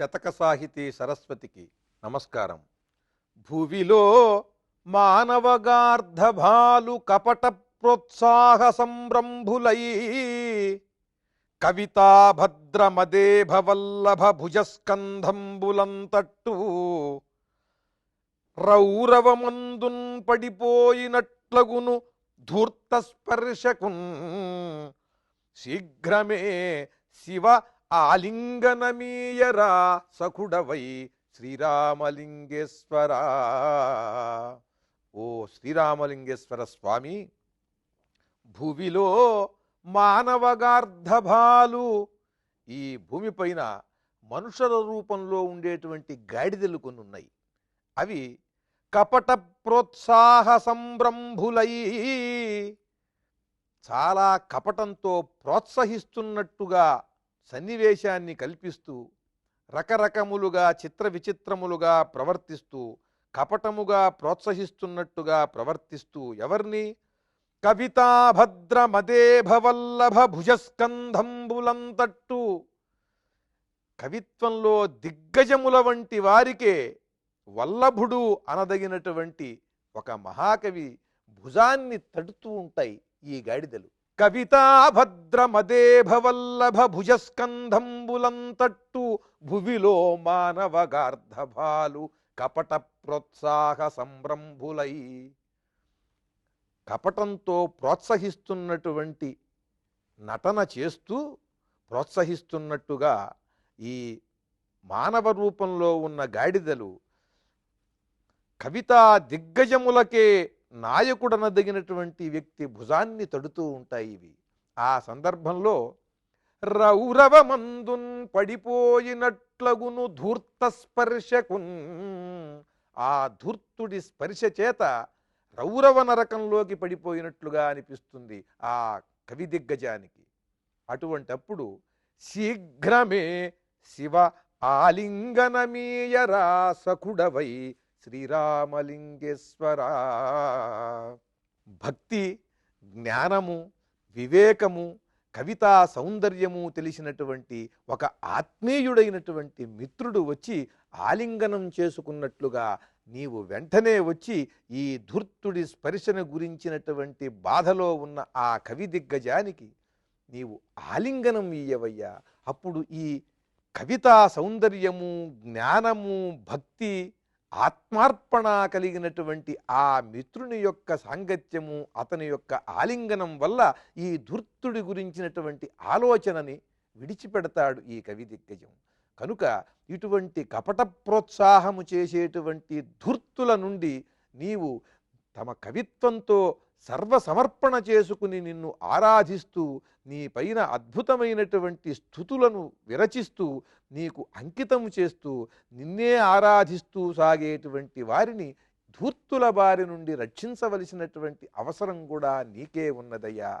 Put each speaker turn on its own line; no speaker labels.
శతక సాహితీ సరస్వతికి నమస్కారం. భువిలో మానవగార్ధభాలు కపట ప్రోత్సాహ సంరంభులై కవితాభద్రమదేభవల్లభ భుజస్కంధంబులంతట్టు రౌరవమందున్ పడిపోయినట్లగును ధూర్తస్పర్శకున్ శీఘ్రమే శివ ఆలింగనమీయరా సఖుడవై శ్రీరామలింగేశ్వర. ఓ శ్రీరామలింగేశ్వర స్వామి భూమిలో మానవగార్ధభాలు ఈ భూమిపైన మనుషుల రూపంలో ఉండేటువంటి గాడిదలు కొన్ని ఉన్నాయి అవి కపట ప్రోత్సాహ సంభ్రంభులై చాలా కపటంతో ప్రోత్సహిస్తున్నట్టుగా సన్నివేశాన్ని కల్పిస్తూ రకరకములుగా చిత్ర విచిత్రములుగా ప్రవర్తిస్తూ కపటముగా ప్రోత్సహిస్తున్నట్టుగా ప్రవర్తిస్తూ ఎవరిని? కవితాభద్రమదేభవల్లభ భుజస్కంధంబులంతట్టు కవిత్వంలో దిగ్గజముల వంటి వారికే వల్లభుడు అనదగినటువంటి ఒక మహాకవి భుజాన్ని తడుతూ ఉంటాయి ఈ గాడిదలు. కవితాభద్రమదేభవల్లభ భుజస్కంధంబులంతట్టు భువిలో మానవగార్ధభాలు కపట ప్రోత్సాహ సంరంభులై కపటంతో ప్రోత్సహిస్తున్నటువంటి నటన చేస్తూ ప్రోత్సహిస్తున్నట్టుగా ఈ మానవ రూపంలో ఉన్న గాడిదలు కవితా దిగ్గజములకే నాయకుడనదగినటువంటి వ్యక్తి భుజాన్ని తడుతూ ఉంటాయి ఇవి. ఆ సందర్భంలో రౌరవమందున్ పడిపోయినట్లగును ధూర్త స్పర్శకున్ ఆ ధూర్తుడి స్పర్శ చేత రౌరవ నరకంలోకి పడిపోయినట్లుగా అనిపిస్తుంది ఆ కవి దిగ్గజానికి. అటువంటప్పుడు శీఘ్రమే శివ ఆలింగనమీయ రాసకుడవై శ్రీరామలింగేశ్వర. భక్తి జ్ఞానము వివేకము కవితా సౌందర్యము తెలిసినటువంటి ఒక ఆత్మీయుడైనటువంటి మిత్రుడు వచ్చి ఆలింగనం చేసుకున్నట్లుగా నీవు వెంటనే వచ్చి ఈ ధూర్తుడి స్పర్శన గురించినటువంటి బాధలో ఉన్న ఆ కవి దిగ్గజానికి నీవు ఆలింగనం ఇయ్యవయ్యా. అప్పుడు ఈ కవితా సౌందర్యము జ్ఞానము భక్తి ఆత్మార్పణ కలిగినటువంటి ఆ మిత్రుని యొక్క సాంగత్యము అతని యొక్క ఆలింగనం వల్ల ఈ ధూర్తుడి గురించినటువంటి ఆలోచనని విడిచిపెడతాడు ఈ కవి దిగ్గజం. కనుక ఇటువంటి కపట ప్రోత్సాహము చేసేటువంటి ధూర్తుల నుండి నీవు తమ కవిత్వంతో సర్వసమర్పణ చేసుకుని నిన్ను ఆరాధిస్తూ నీ పైన అద్భుతమైనటువంటి స్థుతులను విరచిస్తూ నీకు అంకితం చేస్తూ నిన్నే ఆరాధిస్తూ సాగేటువంటి వారిని ధూర్తుల బారి నుండి రక్షించవలసినటువంటి అవసరం కూడా నీకే ఉన్నదయ్యా.